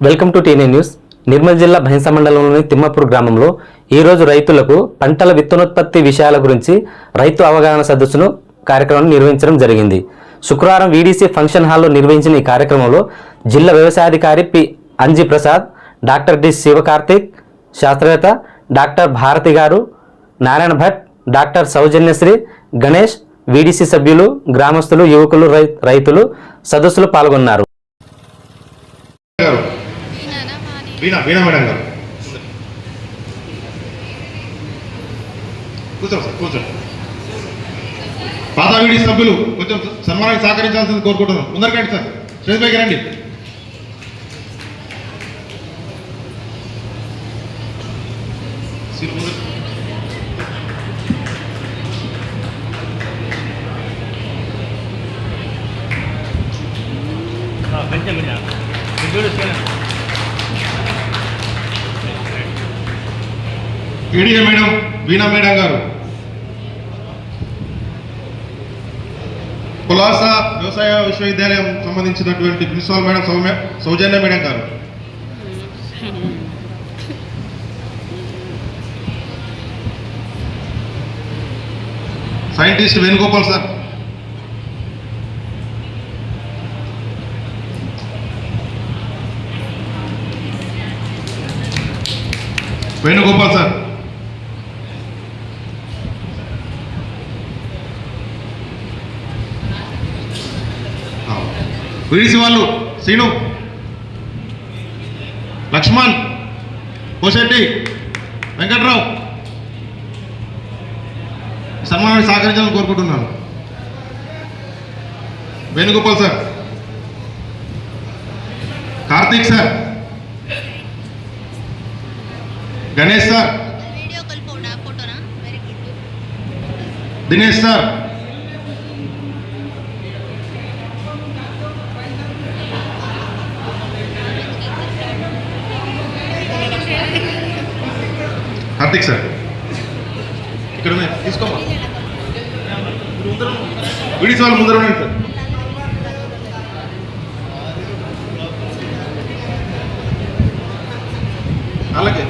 Welcome to టీనే news. Nirmal జిల్లా భైంస మండలంలోని తిమ్మపూర్ గ్రామంలో ఈ రోజు రైతులకు పంటల విత్తనోత్పత్తి విషయాల గురించి రైతు అవగాహన సదస్సును కార్యక్రమం నిర్వహించడం జరిగింది. శుక్రవారం వీడీసీ ఫంక్షన్ హాల్లో నిర్వహించిన ఈ కార్యక్రమంలో జిల్లా వ్యవసాయాధికారి P Anji Prasad doctor D Sivakarthik శాస్త్రవేత్త డాక్టర్ భారతి గారు నారాయణ భట్ డాక్టర్ సౌజన్యశ్రీ గణేష్ వీడీసీ సభ్యులు గ్రామస్తులు యువకులు రై- రైతులు సదస్సులో పాల్గొన్నారు గారు వీణా వీణా మేడం గారు. కూర్చోండి సార్ కూర్చోండి. పాత సభ్యులు కొంచెం సన్మానానికి సహకరించాల్సింది కోరుకుంటున్నాం. ముందరకండి సార్. స్టేజ్ పైకి రండి. ఏడీఏ మేడం వీణా మేడం గారు. పులాస వ్యవసాయ విశ్వవిద్యాలయం సంబంధించినటువంటి principal madam Soumya Soujanya madam గారు. Scientist Venugopal sir. Venugopal sir. VDC వాళ్ళు శ్రీను లక్ష్మణ్ కోశెట్టి వెంకట్రావు సన్మానాన్ని సహకరించాలని కోరుకుంటున్నాను. Venugopal sir Karthik sir Ganesh sir Dinesh sir Karthik sir. ఇక్కడ ఉన్నాయి. తీసుకోమా విడిసి వాళ్ళు ముందర ఉండండి సార్. అలాగే.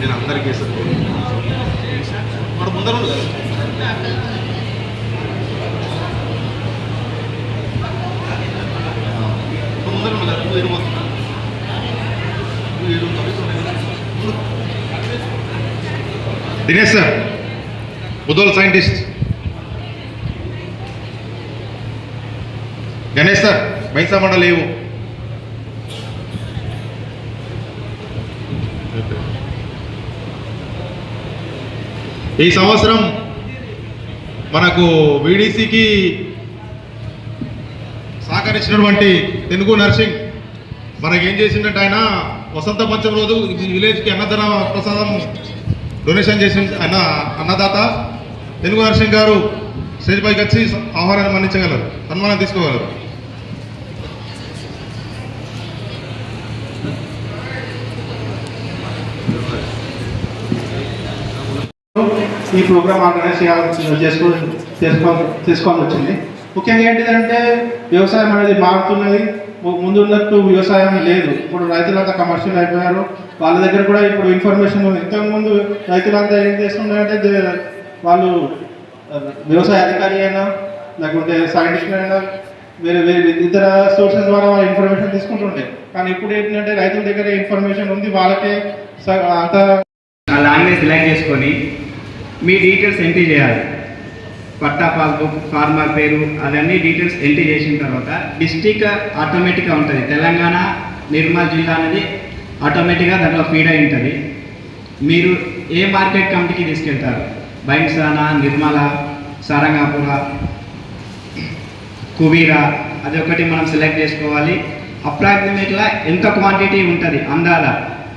నేను అందరికీ సార్. వాడు ముందర ఉంది ముందర ఉంది కదా. దినేష్ సార్ బుద్ధోల్ సైంటిస్ట్. గణేష్ సార్ మైసా మండలేవు ఈ సంవత్సరం మనకు వీడీసీకి సహకరించినటువంటి తెలుగు నర్సింగ్ మనకేం చేసిందంటే ఆయన వసంత పంచం రోజు ఈ విలేజ్కి అన్నదాన ప్రసాదం డొనేషన్ చేసిన అన్న అన్నదాత తెలుగు నరసింహ్ గారు స్టేజ్ పైకి వచ్చి ఆహారాన్ని మన్నించగలరు సన్మానం తీసుకోగలరు. ఈ ప్రోగ్రామ్ ఆర్గనైజ్ చేయాల్సి చేసుకో చేసుకో చేసుకోవాల్సి వచ్చింది. ముఖ్యంగా ఏంటిదంటే వ్యవసాయం అనేది మారుతున్నది. ముందున్నట్టు ముందు ఉన్నట్టు వ్యవసాయం లేదు. ఇప్పుడు రైతులంతా కమర్షియల్ అయిపోయారు. వాళ్ళ దగ్గర కూడా ఇప్పుడు ఇన్ఫర్మేషన్ ఉంది. ఇంతకుముందు రైతులంతా ఏం చేస్తున్నారంటే వాళ్ళు వ్యవసాయ అధికారి అయినా లేకుంటే సైంటిస్ట్ అయినా వేరే వేరే ఇతర సోర్సెస్ ద్వారా వాళ్ళు ఇన్ఫర్మేషన్ తీసుకుంటుండే. కానీ ఇప్పుడు ఏంటంటే రైతుల దగ్గర ఇన్ఫర్మేషన్ ఉంది. వాళ్ళకే అంత ఆ లాంగ్వేజ్ సెలెక్ట్ చేసుకొని మీ డీటెయిల్స్ ఎంట్రీ చేయాలి. పట్టా పాస్బుక్ ఫార్మర్ పేరు అవన్నీ డీటెయిల్స్ ఎంట్రీ చేసిన తర్వాత డిస్టిక్ ఆటోమేటిక్గా ఉంటుంది. తెలంగాణ నిర్మల్ జిల్లా అనేది ఆటోమేటిక్గా దాంట్లో ఫీడ్ అయి ఉంటుంది. మీరు ఏ మార్కెట్ కమిటీకి తీసుకెళ్తారు? బైన్సానా నిర్మల సారంగాపుర కుబీరా అది ఒకటి మనం సెలెక్ట్ చేసుకోవాలి. అప్రాక్సిమేట్గా ఎంత క్వాంటిటీ ఉంటుంది? అందాల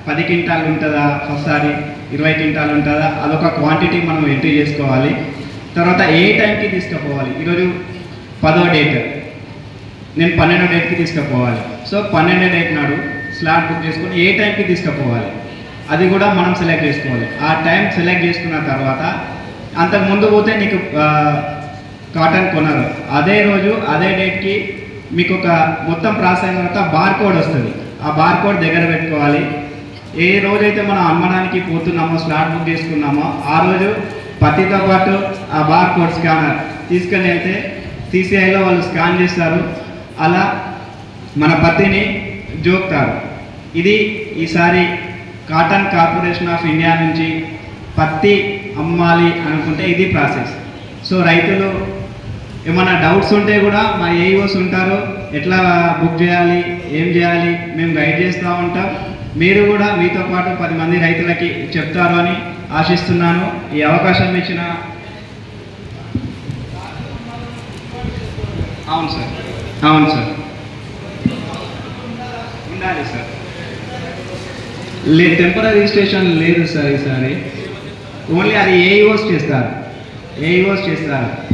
పది క్వింటాలు ఉంటుందా? ఒకసారి ఇరవై క్వింటాలు ఉంటుందా? అదొక క్వాంటిటీ మనం ఎంట్రీ చేసుకోవాలి. తర్వాత ఏ టైంకి తీసుకుపోవాలి? ఈరోజు పదో డేట్. నేను పన్నెండో డేట్కి తీసుకుపోవాలి. సో పన్నెండో డేట్ నాడు స్లాట్ బుక్ చేసుకొని ఏ టైంకి తీసుకుపోవాలి? అది కూడా మనం సెలెక్ట్ చేసుకోవాలి. ఆ టైం సెలెక్ట్ చేసుకున్న తర్వాత అంతకు ముందు పోతే నీకు కాటన్ కొనరు. అదే రోజు అదే డేట్కి మీకు ఒక మొత్తం ప్రాసెస్ అయిన తర్వాత బార్ కోడ్ వస్తుంది. ఆ బార్ కోడ్ దగ్గర పెట్టుకోవాలి. ఏ రోజైతే మనం అమ్మడానికి పోతున్నామో స్లాట్ బుక్ చేసుకున్నామో ఆ రోజు పత్తితో పాటు ఆ బార్ కోడ్ స్కానర్ తీసుకొని వెళ్తే సిసిఐలో వాళ్ళు స్కాన్ చేస్తారు. అలా మన పత్తిని జోక్తారు. ఇది ఈసారి కాటన్ కార్పొరేషన్ ఆఫ్ ఇండియా నుంచి పత్తి అమ్మాలి అనుకుంటే ఇది ప్రాసెస్. సో రైతులు ఏమైనా డౌట్స్ ఉంటే కూడా మా ఏఈఓస్ ఉంటారు. ఎట్లా బుక్ చేయాలి? ఏం చేయాలి? మేము గైడ్ చేస్తూ ఉంటాం. మీరు కూడా మీతో పాటు పది మంది రైతులకి చెప్తారు అని ఆశిస్తున్నాను. ఈ అవకాశం ఇచ్చిన అవును సార్. అవును సార్. ఉండాలి సార్. లే టెంపరీ రిజిస్ట్రేషన్ లేదు సార్ ఈసారి. ఓన్లీ అది ఏఈఓస్ చేస్తారు. ఏఈఓస్ చేస్తారు.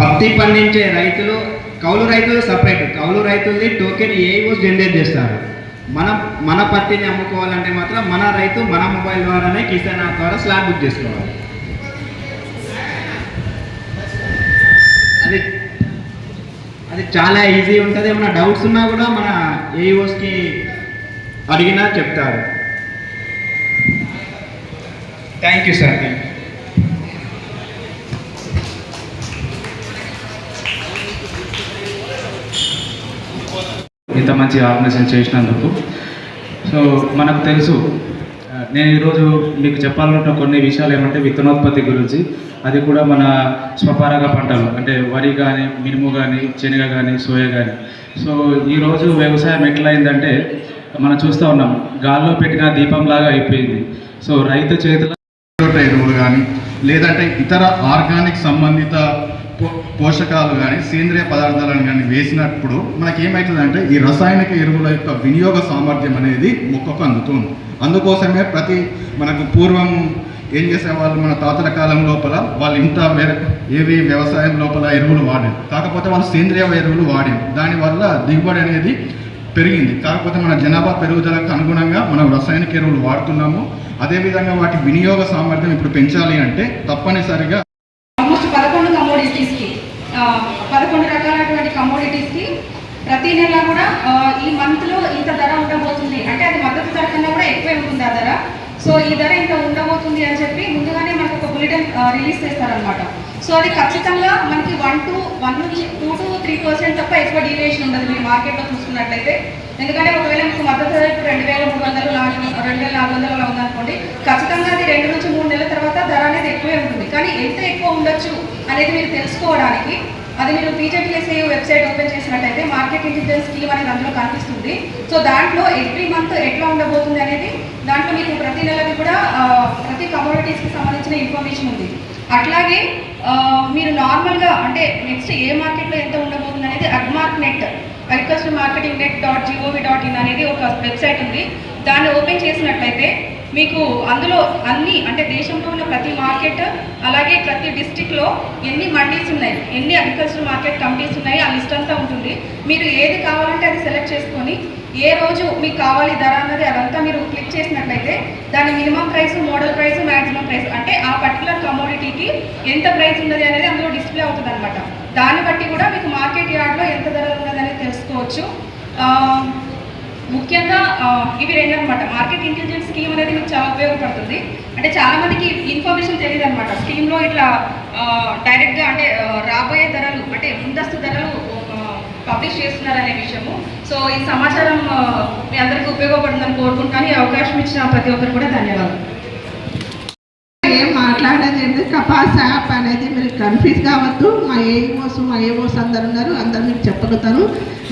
పత్తి పండించే రైతులు కౌలు రైతులు సపరేట్ కౌలు రైతులది టోకెన్ ఏఈఓస్ జనరేట్ చేస్తారు. మన మన పత్తిని అమ్ముకోవాలంటే మాత్రం మన రైతు మన మొబైల్ ద్వారానే కిసాన్ యాప్ ద్వారా స్లాబ్ బుక్ చేసుకోవాలి. అది అది చాలా ఈజీ ఉంటుంది. ఏమైనా డౌట్స్ ఉన్నా కూడా మన ఏఈఓస్కి అడిగినా చెప్తారు. Thank you sir thank you ఇంత మంచి ఆర్గనైజేషన్ చేసినందుకు. సో మనకు తెలుసు నేను ఈరోజు మీకు చెప్పాలనుకున్న కొన్ని విషయాలు ఏమంటే విత్తనోత్పత్తి గురించి. అది కూడా మన స్వపారక పంటలు అంటే వరి కానీ మినుము కానీ శనగ కానీ సోయ కానీ సో ఈరోజు వ్యవసాయం ఎట్లయిందంటే మనం చూస్తూ ఉన్నాం గాల్లో పెట్టిన దీపంలాగా అయిపోయింది. సో రైతు చేతుల ఎరువులు కానీ లేదంటే ఇతర ఆర్గానిక్ సంబంధిత పోషకాలు కానీ సేంద్రియ పదార్థాలను కానీ వేసినప్పుడు మనకి ఏమవుతుందంటే ఈ రసాయనిక ఎరువుల యొక్క వినియోగ సామర్థ్యం అనేది మొక్కకు అందుతుంది. అందుకోసమే ప్రతి మనకు పూర్వం ఏం చేసేవాళ్ళు మన తాతల కాలం లోపల వాళ్ళు ఇంత ఏవి వ్యవసాయం లోపల ఎరువులు వాడారు కాకపోతే వాళ్ళు సేంద్రియ ఎరువులు వాడారు దానివల్ల దిగుబడి అనేది పెరిగింది. కాకపోతే మన జనాభా పెరుగుదలకు అనుగుణంగా మనం రసాయనిక ఎరువులు వాడుతున్నాము. అదేవిధంగా వాటి వినియోగ సామర్థ్యం ఇప్పుడు పెంచాలి అంటే తప్పనిసరిగా ఆల్మోస్ట్ పదకొండు కమోడిటీస్కి పదకొండు రకాలైనటువంటి కమోడిటీస్కి ప్రతి నెల కూడా ఈ మంత్లో ఇంత ధర ఉండబోతుంది. అంటే అది మద్దతు ధర కన్నా కూడా ఎక్కువే ఉంటుంది ఆ ధర. సో ఈ ధర ఇంత ఉండబోతుంది అని చెప్పి ముందుగానే మనకు ఒక బులెటిన్ రిలీజ్ చేస్తారనమాట సో అది ఖచ్చితంగా మనకి వన్ టు వన్ నుంచి టూ టు త్రీ పర్సెంట్ తప్ప ఎక్కువ డీవియేషన్ ఉండదు మీరు మార్కెట్లో చూసుకున్నట్లయితే. ఎందుకంటే ఒకవేళ మీకు మద్దతు ధర ఇప్పుడు రెండు వేల మూడు వందలు నాలుగు రెండు వేల నాలుగు వందలు అలా ఉందనుకోండి ఖచ్చితంగా అది రెండు నుంచి మూడు నెలల తర్వాత ధర అనేది ఎక్కువే ఉంటుంది. కానీ ఎంత ఎక్కువ ఉండొచ్చు అనేది మీరు తెలుసుకోవడానికి అది మీరు పీజీటీఎస్ఏ వెబ్సైట్ ఓపెన్ చేసినట్టయితే మార్కెట్ ఇంటెలిజెన్స్ స్కీమ్ అనేది అందులో కనిపిస్తుంది. సో దాంట్లో ఎవ్రీ మంత్ ఎట్లా ఉండబోతుంది అనేది దాంట్లో మీకు ప్రతి నెలది కూడా ప్రతి కమ్యూనిటీస్కి సంబంధించిన ఇన్ఫర్మేషన్ ఉంది. అట్లాగే మీరు నార్మల్గా అంటే నెక్స్ట్ ఏ మార్కెట్లో ఎంత ఉండబోతుంది అనేది agmark net agriculture marketing net dot gov dot in అనేది ఒక వెబ్సైట్ ఉంది. దాన్ని ఓపెన్ చేసినట్లయితే మీకు అందులో అన్ని అంటే దేశంలో ఉన్న ప్రతి మార్కెట్ అలాగే ప్రతి డిస్టిక్లో ఎన్ని మండీస్ ఉన్నాయి ఎన్ని అగ్రికల్చర్ మార్కెట్ కమిటీస్ ఉన్నాయి ఆ లిస్ట్ అంతా ఉంటుంది మీరు ఏది కావాలంటే అది సెలెక్ట్ చేసుకొని ఏ రోజు మీకు కావాలి ధర అన్నది అదంతా మీరు క్లిక్ చేసినట్లయితే దాని minimum price modal price maximum price అంటే ఆ పర్టికులర్ కమోడిటీకి ఎంత ప్రైస్ ఉన్నది అనేది అందులో డిస్ప్లే అవుతుంది అనమాట దాన్ని బట్టి కూడా మీకు మార్కెట్ యార్డ్లో ఎంత ధర ఉన్నదనేది తెలుసుకోవచ్చు. ముఖ్యంగా ఇవి రెండు అనమాట మార్కెట్ ఇంటెలిజెన్స్ స్కీమ్ అనేది మీకు చాలా ఉపయోగపడుతుంది. అంటే చాలామందికి ఇన్ఫర్మేషన్ తెలియదు అనమాట స్కీమ్లో ఇట్లా డైరెక్ట్గా అంటే రాబోయే ధరలు అంటే ముందస్తు ధరలు పబ్లిష్ చేస్తున్నారనే విషయము. సో ఈ సమాచారం మీ అందరికీ ఉపయోగపడుతుందని కోరుకుంటాను ఈ అవకాశం ఇచ్చిన ప్రతి ఒక్కరు కూడా ధన్యవాదాలు. ఏం మాట్లాడేది కపాస్ యాప్ అనేది మీరు కన్ఫ్యూజ్ కావద్దు. మా ఏఓస్ మా ఏఓస్ అందరు ఉన్నారు. అందరు మీకు చెప్పగలుగుతారు.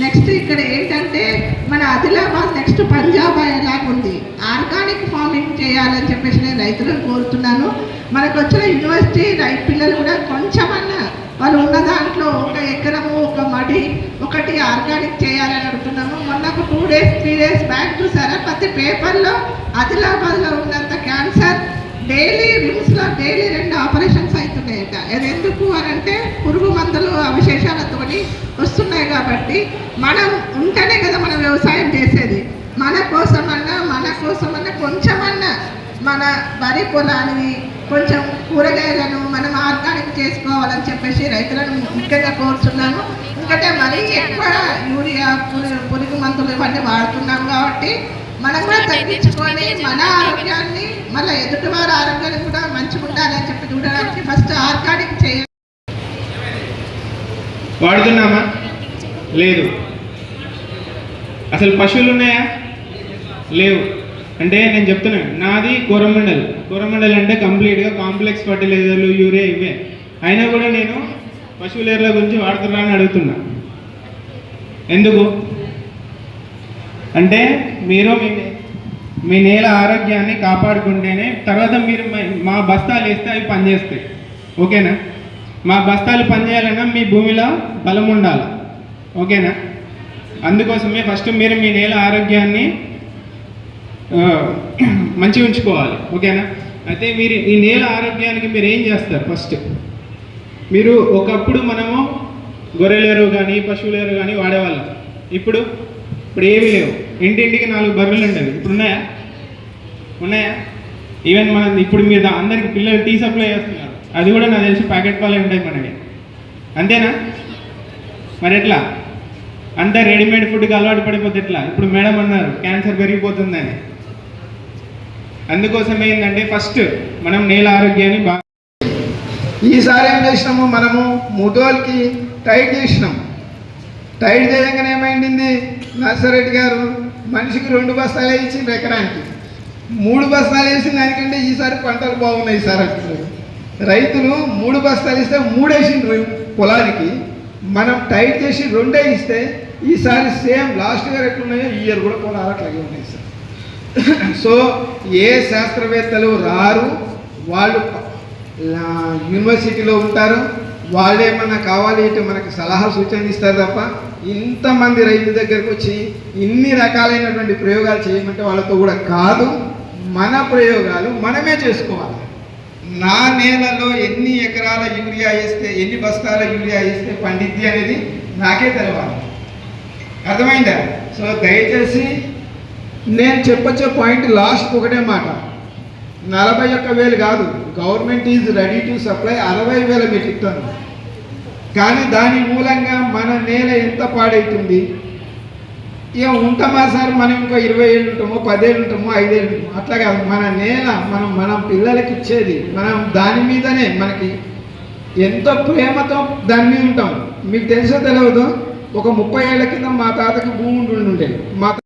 నెక్స్ట్ ఇక్కడ ఏంటంటే మన ఆదిలాబాద్ నెక్స్ట్ పంజాబ్ ఎలాగుంది ఆర్గానిక్ ఫార్మింగ్ చేయాలని చెప్పేసి నేను రైతులను కోరుతున్నాను. మనకు వచ్చిన యూనివర్సిటీ రైతు పిల్లలు కూడా కొంచెమన్నా వాళ్ళు ఉన్న దాంట్లో ఒక ఎకరము ఒక మడి ఒకటి ఆర్గానిక్ చేయాలని అడుగుతున్నాము. మొన్న ఒక two days three days back చూసారా? ప్రతి పేపర్లో ఆదిలాబాద్లో ఉన్నంత క్యాన్సర్ డైలీ న్యూస్లో డైలీ రెండు ఆపరేషన్స్ అవుతున్నాయట. అది ఎందుకు అని అంటే పురుగు మందులు అవశేషాలతోని వస్తున్నాయి కాబట్టి మనం ఉంటేనే కదా మనం వ్యవసాయం చేసేది. మన కోసమన్నా మన కోసమన్నా కొంచెమన్నా మన వరి పొలాన్ని కొంచెం కూరగాయలను మనం ఆర్గానిక్ చేసుకోవాలని చెప్పేసి రైతులను ముఖ్యంగా కోరుతున్నాను ఎందుకంటే మరీ ఎక్కువ యూరియా పురుగు మందులు ఇవన్నీ వాడుతున్నాం కాబట్టి మనం కూడా తగ్గించుకొని మన ఆరోగ్యాన్ని మళ్ళీ ఎదుటివారి ఆరోగ్యాన్ని కూడా మంచిగా ఉండాలని చెప్పి చూడడానికి ఫస్ట్ ఆర్గానిక్ చేయాలి. వాడుతున్నామా? లేదు. అసలు పశువులు ఉన్నాయా? లేవు. అంటే నేను చెప్తున్నాను నాది కోరమండల్. కోరమండల్ అంటే కంప్లీట్గా కాంప్లెక్స్ ఫర్టిలైజర్లు యూరియా ఇవే. అయినా కూడా నేను పశువుల ఎరువుల గురించి వాడుతున్నా అని అడుగుతున్నా. ఎందుకు? అంటే మీరు మీ మీ నేల ఆరోగ్యాన్ని కాపాడుకుంటేనే తర్వాత మీరు మా బస్తాలు వేస్తే అవి పనిచేస్తాయి. ఓకేనా? మా బస్తాలు పనిచేయాలన్నా మీ భూమిలో బలం ఉండాలి. ఓకేనా? అందుకోసమే ఫస్ట్ మీరు మీ నేల ఆరోగ్యాన్ని మంచిగా ఉంచుకోవాలి ఓకేనా? అయితే మీరు ఈ నేల ఆరోగ్యానికి మీరు ఏం చేస్తారు ఫస్ట్ మీరు ఒకప్పుడు మనము గొర్రెలేరు ఎరువు కానీ పశువుల ఎరువు కానీ వాడేవాళ్ళం. ఇప్పుడు ఇప్పుడు ఏమీ లేవు. ఇంటింటికి నాలుగు బర్రెలు ఉండేవి. ఇప్పుడు ఉన్నాయా? ఉన్నాయా? ఈవెన్ మనం ఇప్పుడు మీరు అందరికి పిల్లలు టీ సప్లై చేస్తున్నారు. అది కూడా నాకు తెలిసి ప్యాకెట్ పాలే ఉంటాయి మనకి అంతేనా? మరి ఎట్లా? అంతా రెడీమేడ్ ఫుడ్కి అలవాటు పడిపోతే ఎట్లా? ఇప్పుడు మేడం అన్నారు క్యాన్సర్ పెరిగిపోతుందని. అందుకోసం ఏంటంటే ఫస్ట్ మనం నేల ఆరోగ్యాన్ని బాగా ఈసారి ఏం చేసినాము? మనము ముదోల్కి టైట్ చేసినాం. టైట్ చేయగానే ఏమైంది? నర్సరెడ్డి గారు మనిషికి రెండు బస్తాలు ఇచ్చిండ్రు ఎకరానికి. మూడు బస్తాలు వేసిన దానికంటే ఈసారి పంటలు బాగున్నాయి సార్ అంటున్నారు. రైతులు మూడు బస్తాలు ఇస్తే మూడు వేసిండ్రు పొలానికి. మనం టైట్ చేసి రెండే ఇస్తే ఈసారి సేమ్ లాస్ట్ ఇయర్ ఎట్లున్నాయో ఈ ఇయర్ కూడా పొలాలు అట్లాగే ఉన్నాయి సార్. సో ఏ శాస్త్రవేత్తలు రారు వాళ్ళు యూనివర్సిటీలో ఉంటారు వాళ్ళు ఏమన్నా కావాలి అంటే మనకి సలహా సూచన ఇస్తారు తప్ప ఇంతమంది రైతు దగ్గరకు వచ్చి ఇన్ని రకాలైనటువంటి ప్రయోగాలు చేయమంటే వాళ్ళతో కూడా కాదు మన ప్రయోగాలు మనమే చేసుకోవాలి. నా నేలలో ఎన్ని ఎకరాల యూరియా వేస్తే ఎన్ని బస్తాల యూరియా వేస్తే పండిద్ది అనేది నాకే తెలవాలి. అర్థమైందా? సో దయచేసి నేను చెప్పొచ్చే పాయింట్ లాస్ట్ ఒకటే మాట. నలభై ఒక్క వేలు కాదు. Government is ready to supply అరవై వేల మెట్రిక్ టన్ కానీ దాని మూలంగా మన నేల ఎంత పాడవుతుంది ఇక ఉంటామా సార్? మనం ఇంకో ఇరవై ఏళ్ళు ఉంటామో పదేళ్ళు ఉంటామో ఐదేళ్ళు ఉంటామో? అట్లా కాదు. మన నేల మనం మనం పిల్లలకి ఇచ్చేది మనం దాని మీదనే మనకి ఎంతో ప్రేమతో దాని మీద ఉంటాం. మీకు తెలుసో తెలియదు ఒక ముప్పై ఏళ్ళ కింద మా తాతకి భూమి ఉండి ఉండేది మా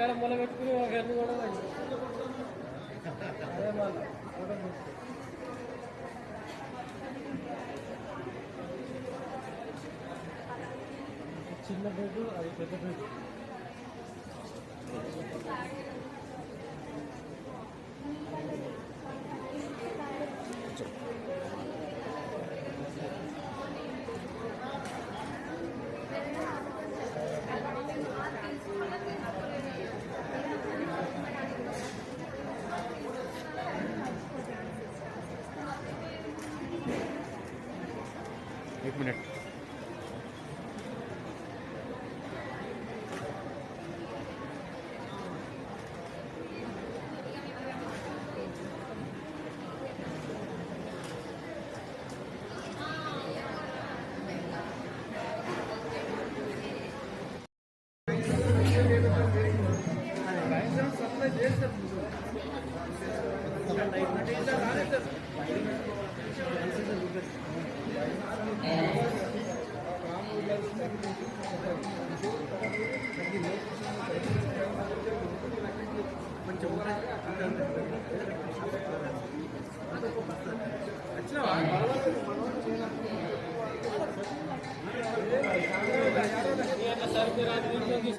ఇక్కడ మూల పెట్టుకుని ఒక ఎన్ని కూడా అదే మళ్ళీ చిన్న బెడ్ అది పెద్ద బెడ్ Thank you. মিনিট